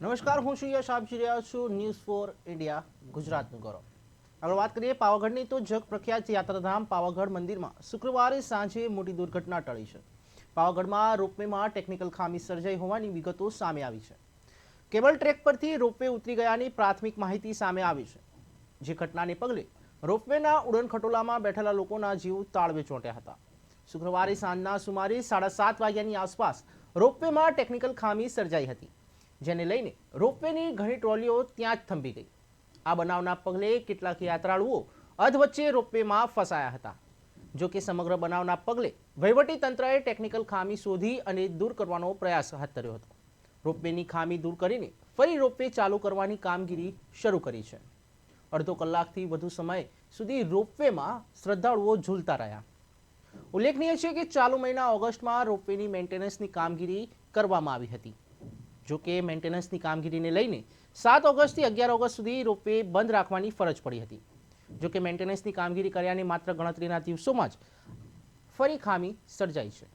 નમસ્કાર, હું છું યશ, આપ જોઈ છું ન્યૂઝ ફોર ઇન્ડિયા ગુજરાતનું ગૌરવ. આગળ વાત કરીએ, પાવાગઢની તો જગ પ્રખ્યાત યાત્રાધામ પાવાગઢ મંદિરમાં શુક્રવારે સાંજે મોટી દુર્ઘટના ટળી છે. પાવાગઢમાં રોપવેમાં ટેકનિકલ ખામી સર્જાઈ હોવાની વિગતો સામે આવી છે. કેબલ ટ્રેક પરથી રોપવે ઉતરી ગયાની પ્રાથમિક માહિતી સામે આવી છે. જે ઘટનાને પગલે રોપવેના ઉડન ખટોલામાં બેઠેલા લોકોના જીવ તાળવે ચોંટ્યા હતા. શુક્રવારે સાંજના સુમારે સાડા સાત વાગ્યાની આસપાસ રોપવેમાં ટેકનિકલ ખામી સર્જાઈ હતી. જેને લઈને રોપવેની ઘણી ટ્રોલીઓ ત્યાં જ થંભી ગઈ. આ બનાવના પગલે કેટલાક યાત્રાળુઓ અધવચ્ચે રોપવેમાં ફસાયા હતા. જો કે સમગ્ર બનાવના પગલે વહીવટી તંત્રએ ટેકનિકલ ખામી શોધી અને દૂર કરવાનો પ્રયાસ હાથ ધર્યો હતો. રોપવેની ખામી દૂર કરીને ફરી રોપવે ચાલુ કરવાની કામગીરી શરૂ કરી છે. અડધો કલાકથી વધુ સમય સુધી રોપવેમાં શ્રદ્ધાળુઓ ઝૂલતા રહ્યા. ઉલ્લેખનીય છે કે ચાલુ મહિના ઓગસ્ટમાં રોપવેની મેન્ટેનન્સની કામગીરી કરવામાં આવી હતી. જો કે મેન્ટેનન્સની કામગીરીને લઈને સાત ઓગસ્ટથી અગિયાર ઓગસ્ટ સુધી રોપવે બંધ રાખવાની ફરજ પડી હતી. જો કે મેન્ટેનન્સની કામગીરી કર્યાની માત્ર ગણતરીના દિવસોમાં જ ફરી ખામી સર્જાઈ છે.